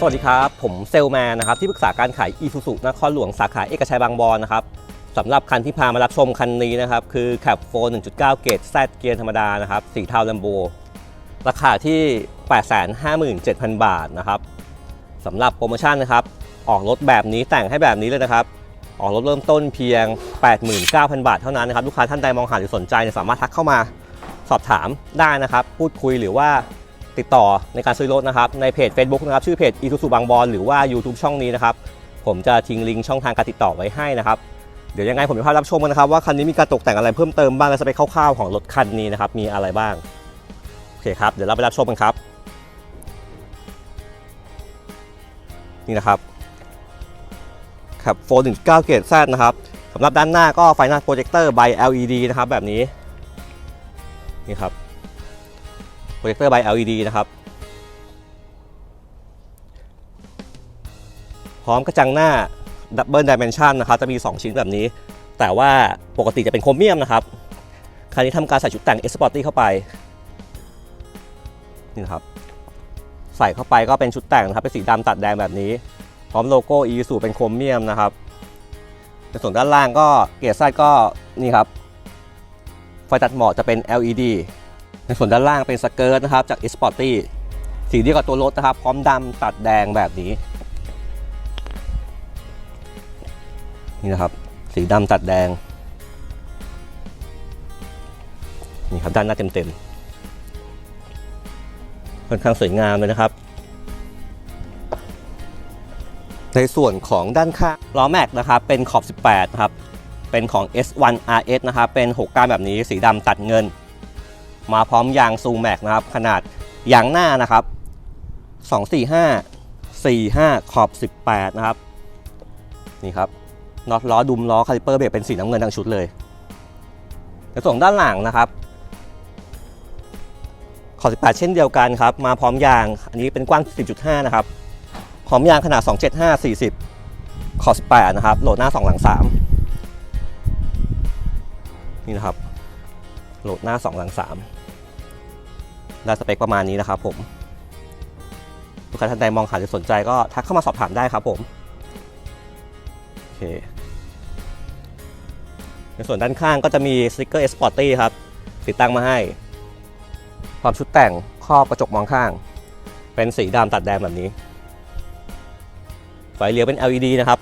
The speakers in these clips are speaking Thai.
สวัสดีครับ ผมเซลแมนนะครับที่ปรึกษาการขายอีซูซุนครหลวงสาขาเอกชัยบางบอนนะครับสำหรับคันที่พามารับชมคันนี้นะครับ คือ Cap 4 1.9 เกต Z เกียร์ธรรมดานะครับสีเทาแลมโบราคาที่ 857,000 บาทนะครับสำหรับโปรโมชั่นนะครับ ออกรถแบบนี้แต่งให้แบบนี้เลยนะครับ ออกรถเริ่มต้นเพียง 89,000 บาทเท่านั้นนะครับ ลูกค้าท่านใดมองหาหรือสนใจสามารถทักเข้ามาสอบถามได้นะครับ พูดคุยหรือว่า ติดต่อในการซื้อรถนะครับในเพจ Facebook นะครับชื่อเพจ e ู u บางบอนหรือว่า YouTube ช่องนี้นะครับผมจะทิ้งลิงก์ช่องทางการติดต่อไว้ให้นะครับเดี๋ยวยังไงผมจะพารับชมกันนะครับว่าคันนี้มีการตกแต่งอะไรเพิ่มเติมบ้างและสเปคคร่าวๆของรถคันนี้นะครับมีอะไรบ้างโอเคครับเดี๋ยวเราไปรับชมกันครับ นี่นะครับครับโฟน1.9 เกต Z นะครับสำหรับด้านหน้าก็ไฟหน้าโปรเจคเตอร์ by LED นะครับแบบนี้นี่ครับ โปรเจคเตอร์ by LED นะครับ พร้อมกระจังหน้า Double Dimension นะครับ จะมี 2 ชิ้นแบบนี้ แต่ว่าปกติจะเป็นโครเมียมนะครับ คราวนี้ทำการใส่ชุดแต่ง S Sporty เข้าไป นี่นะครับ ใส่เข้าไปก็เป็นชุดแต่งนะครับ เป็นสีดำตัดแดงแบบนี้ พร้อมโลโก้ e สูเป็นโครเมียมนะครับในส่วนด้านล่างก็เกียร์ไส้ก็นี่ครับ ไฟตัดหมอกจะเป็น LED ในส่วนด้านล่างเป็นสเกิร์ตนะครับจาก e Sporty สีเดียวกับตัวรถนะครับ พร้อมดำตัดแดงแบบนี้ นี่นะครับ สีดำตัดแดง นี่ครับด้านหน้าเต็มๆค่อนข้างสวยงามเลยนะครับ ในส่วนของด้านข้างล้อแม็กนะครับ เป็นขอบ 18 นะครับ เป็นของ S1 RS นะครับ เป็น6ก้านแบบนี้สีดำตัดเงิน มาพร้อมยางซูแม็กนะครับ ขนาดยางหน้านะครับ 245 45 ขอบ 18 นะครับ นี่ครับน็อตล้อดุมล้อคาลิเปอร์เบรกเป็นสีน้ำเงินทั้งชุดเลยในส่วนด้านหลังนะครับขอบ 18 เช่นเดียวกันครับ มาพร้อมยาง อันนี้เป็นกว้าง 10.5 นะครับ พร้อมยางขนาด 275 40 ขอบ 18 นะครับ โหลดหน้า 2 หลัง 3 นี่นะครับ โหลดหน้า 2 หลัง 3 ได้สเปคประมาณนี้นะครับผมลูกค้าท่านใดมองหาหรือสนใจก็ทักเข้ามาสอบถามได้ครับผมโอเคในส่วนด้านข้างก็จะมีสติกเกอร์ S Sporty ครับ ติดตั้งมาให้ ความชุดแต่งครอบกระจกมองข้าง เป็นสีดำตัดแดงแบบนี้ ไฟเลี้ยวเป็น LED นะครับ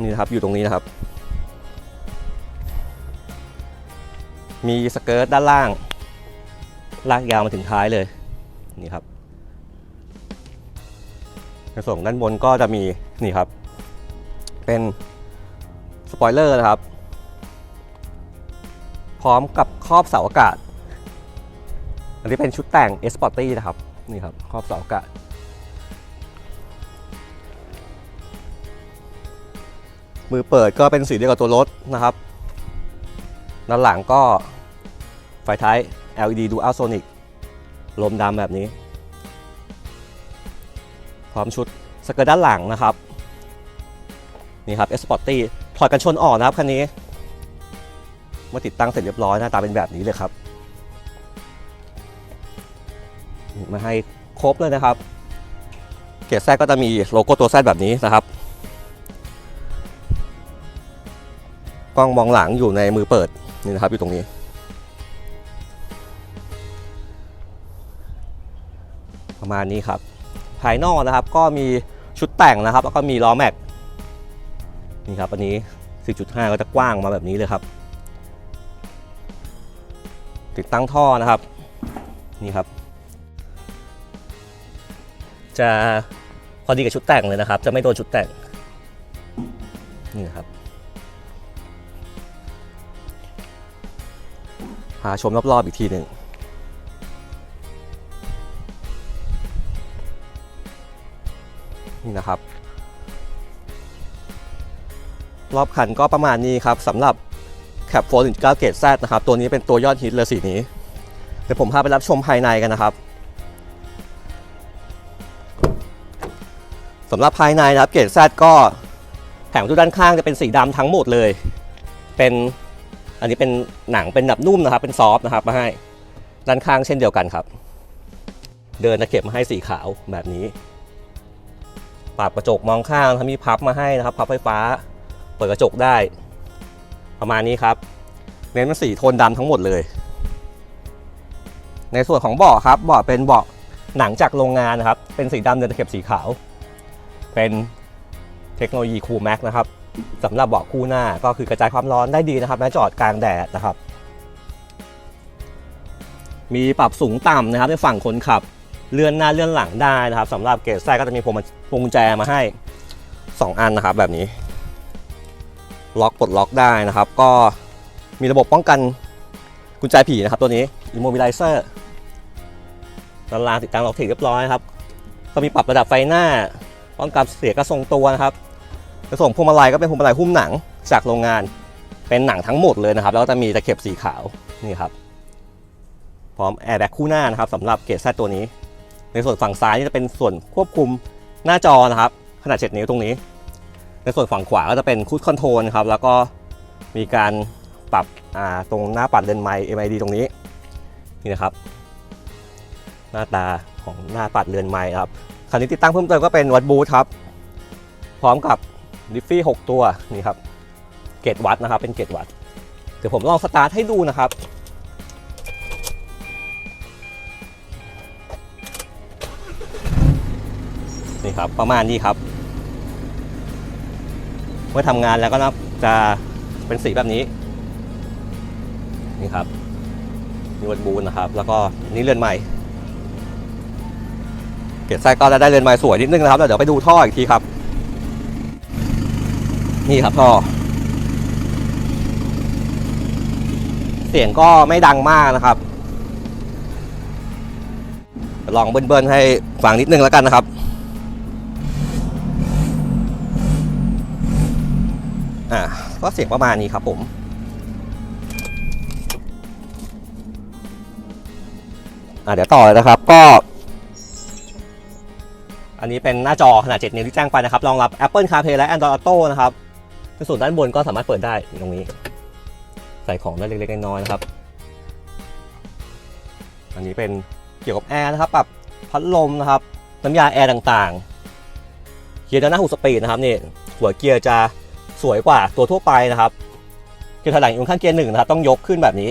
นี่นะครับอยู่ตรงนี้นะครับ มีสเกิร์ตด้านล่าง ลากยาวมาถึงท้ายเลยนี่ครับในส่วนด้านบนก็จะมีนี่ครับ เป็นสปอยเลอร์นะครับ พร้อมกับครอบเสาอากาศ อันนี้เป็นชุดแต่ง S Sporty นะครับนี่ครับครอบเสาอากาศมือเปิดก็เป็นสีเดียวกับตัวรถนะครับ ด้านหลังก็ไฟท้าย LED Dual Sonic ลมดำแบบนี้ พร้อมชุดสเกิร์ตด้านหลังนะครับ นี่ครับ Sporty ถอดกันชนออกนะครับคันนี้ เมื่อติดตั้งเสร็จเรียบร้อยหน้าตาเป็นแบบนี้เลยครับ มาให้ครบเลยนะครับ เกียร์แซก็จะมีโลโก้ตัวแซแบบนี้นะครับกล้องมองหลังอยู่ในมือเปิดนี่นะครับอยู่ตรงนี้ มาณนี้ครับ ภายนอกนะครับก็มีชุดแต่งนะครับ แล้วก็มีล้อแม็กนี่ครับอันนี้ 10.5 ก็จะกว้างมาแบบนี้เลยครับ ติดตั้งท่อนะครับนี่ครับ จะพอดีกับชุดแต่งเลยนะครับ จะไม่โดนชุดแต่งนี่นครับพาชมรอบๆอีกทีหนึ่ง นี่นะครับ รอบคันก็ประมาณนี้ครับสำหรับ Cap 4 9 Gate Z นะครับตัวนี้เป็นตัวยอดฮิตเลยสีนี้เดี๋ยวผมพาไปรับชมภายในกันนะครับสำหรับภายในนะครับเกต Z ก็แผงประตูด้านข้างจะเป็นสีดำทั้งหมดเลย เป็นอันนี้เป็นหนังเป็นแบบนุ่มนะครับ เป็นซอฟต์นะครับมาให้ด้านข้างเช่นเดียวกันครับ เดินตะเข็บมาให้สีขาวแบบนี้ ปรับกระจกมองข้างทำมีพับมาให้นะครับ พับไฟฟ้า เปิดกระจกได้ ประมาณนี้ครับ เน้นเป็นสีโทนดำทั้งหมดเลย ในส่วนของเบาะครับเบาะเป็นเบาะหนังจากโรงงานนะครับ เป็นสีดำเดินตะเข็บสีขาว เป็นเทคโนโลยีคูลแม็กนะครับสำหรับเบาะคู่หน้าก็คือกระจายความร้อนได้ดีนะครับแม้จอดกลางแดดนะครับ มีปรับสูงต่ำนะครับในฝั่งคนขับ เลื่อนหน้าเลื่อนหลังได้นะครับสำหรับเกรดไส้ก็จะมีพวงมา วงกุญแจมาให้ 2 อันนะครับแบบนี้ ล็อกปลดล็อกได้นะครับ ก็มีระบบป้องกันกุญแจผีนะครับตัวนี้ Immobilizer ด้านล่างติดตั้งล็อกถิกเรียบร้อยครับ ก็มีปรับระดับไฟหน้า ป้องกันเสียกระทรงตัวนะครับกระส่งพวงมาลัยก็เป็นพวงมาลัยหุ้มหนังจากโรงงาน เป็นหนังทั้งหมดเลยนะครับ แล้วก็จะมีตะเข็บสีขาวนี่ครับ พร้อมแอร์แบ็กคู่หน้านะครับสำหรับเกรดแซตัวนี้ ในส่วนฝั่งซ้ายนี่จะเป็นส่วนควบคุม หน้าจอนะครับ ขนาด 7 นิ้วตรงนี้ ในส่วนฝั่งขวาก็จะเป็นคูดคอนโทรลครับ แล้วก็มีการปรับตรงหน้าปัดเลนส์ไมค์ MID ตรงนี้ นี่นะครับ หน้าตาของหน้าปัดเรือนไม้ครับคันนี้ติดตั้งเพิ่มเติมก็เป็นวัดบูทครับ พร้อมกับดิฟฟี่ 6 ตัวนี่ครับ เกตวัดนะครับ เป็นเกตวัด เดี๋ยวผมลองสตาร์ทให้ดูนะครับ นี่ครับประมาณนี้ครับ เมื่อทำงานแล้วก็นะจะเป็นสีแบบนี้ นี่ครับนี่วัดบูนนะครับ แล้วก็นี่เรือนใหม่เกรดไส้ก็จะได้เรือนไม้สวยนิดนึงนะครับแล้วเดี๋ยวไปดูท่ออีกทีครับ นี่ครับท่อเสียงก็ไม่ดังมากนะครับ ลองเบิ้ลๆให้ฟังนิดนึงแล้วกันนะครับ อ่าก็เสียงประมาณนี้ครับผมอ่าเดี๋ยวต่อเลยนะครับก็ อันนี้เป็นหน้าจอขนาด 7 นิ้วที่แจ้งไปนะครับรองรับ Apple CarPlay และ Android Auto นะครับในส่วนด้านบนก็สามารถเปิดได้ตรงนี้ ใส่ของได้เล็กๆน้อยๆนะครับ อันนี้เป็นเกี่ยวกับแอร์นะครับปรับพัดลมนะครับน้ำยาแอร์ต่างๆ เกียร์ด้านหน้า6สปีดนะครับนี่หัวเกียร์จะ สวยกว่าตัวทั่วไปนะครับเกียร์ถอยหลังอยู่ข้างเกียร์หนึ่งนะครับต้องยกขึ้นแบบนี้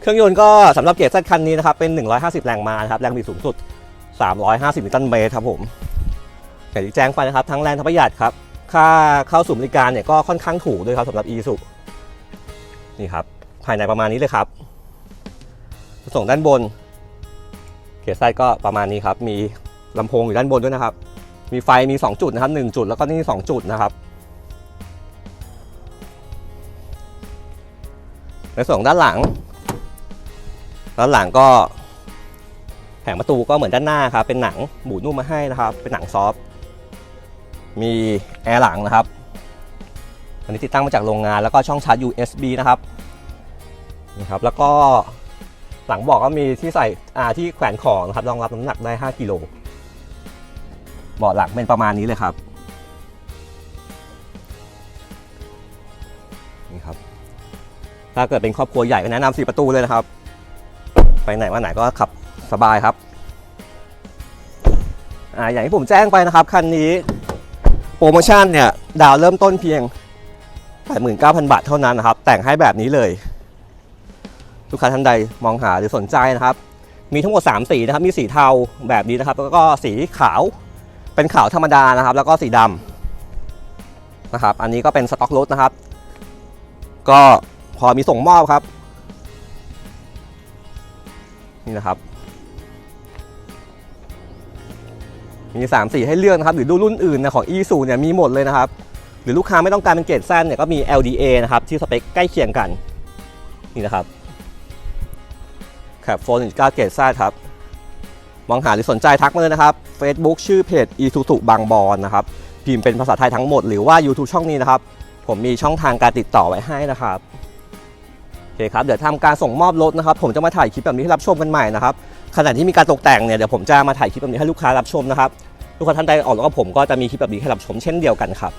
เครื่องยนต์ก็สำหรับเกียร์ Z คันนี้นะครับเป็น 150 แรงม้านะครับแรงบิดสูงสุด 350นิวตันเมตรครับผมอย่างที่แจ้งไปนะครับทั้งแรงทั้งประหยัดครับค่าเข้าสู่บริการเนี่ยก็ค่อนข้างถูกด้วยครับสำหรับ e s u นี่ครับภายในประมาณนี้เลยครับ ส่งด้านบน เกียร์ไส้ก็ประมาณนี้ครับ มีลำโพงอยู่ด้านบนด้วยนะครับ มีไฟมี 2 จุดนะครับ 1 จุดแล้วก็นี่ 2 จุดนะครับ ในส่วนของด้านหลัง ด้านหลังก็แผงประตูก็เหมือนด้านหน้าครับ เป็นหนังหมูนุ่มมาให้นะครับ เป็นหนังซอฟมีแอร์หลังนะครับ อันนี้ติดตั้งมาจากโรงงานแล้วก็ช่องชาร์จ USB นะครับนี่ครับ แล้วก็หลังเบอกก็มีที่ใส่อ่าที่แขวนของนะครับรองรับน้ำหนักได้ 5กิโลเบาะหลังเป็นประมาณนี้เลยครับนี่ครับ ถ้าเกิดเป็นครอบครัวใหญ่ก็แนะนำสี่ประตูเลยนะครับ ไปไหนมาไหนก็ขับสบายครับอ่าอย่างที่ผมแจ้งไปนะครับคันนี้โปรโมชั่นเนี่ยดาวเริ่มต้นเพียง 89,000 บาทเท่านั้นนะครับ แต่งให้แบบนี้เลย ลูกค้าท่านใดมองหาหรือสนใจนะครับ มีทั้งหมด 3 สีนะครับ มีสีเทาแบบนี้นะครับ แล้วก็สีขาวเป็นขาวธรรมดานะครับ แล้วก็สีดำนะครับ อันนี้ก็เป็นสต็อกรถนะครับ ก็ พอมีส่งมอบครับ นี่นะครับ มี 3 สีให้เลือกนะครับ หรือดูรุ่นอื่นนะของ e s u เนี่ยมีหมดเลยนะครับ หรือลูกค้าไม่ต้องการเป็นเกรดแซนเนี่ยก็มี LDA นะครับ ที่สเปคใกล้เคียงกัน นี่นะครับแคปโฟน19เกรดแซครับ มองหาหรือสนใจทักมาเลยนะครับ Facebook ชื่อเพจ e s u s u บางบอนนะครับพิมพ์เป็นภาษาไทยทั้งหมดหรือว่า YouTube ช่องนี้นะครับ ผมมีช่องทางการติดต่อไว้ให้นะครับ โอเคครับ เดี๋ยวทำการส่งมอบรถนะครับ ผมจะมาถ่ายคลิปแบบนี้ให้รับชมกันใหม่นะครับ ขณะที่มีการตกแต่งเนี่ย เดี๋ยวผมจะมาถ่ายคลิปแบบนี้ให้ลูกค้ารับชมนะครับ ลูกค้าท่านใดออกแล้วก็ผมก็จะมีคลิปแบบนี้ให้รับชมเช่นเดียวกันครับ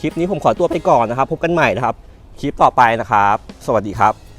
คลิปนี้ผมขอตัวไปก่อนนะครับ พบกันใหม่นะครับ คลิปต่อไปนะครับ สวัสดีครับ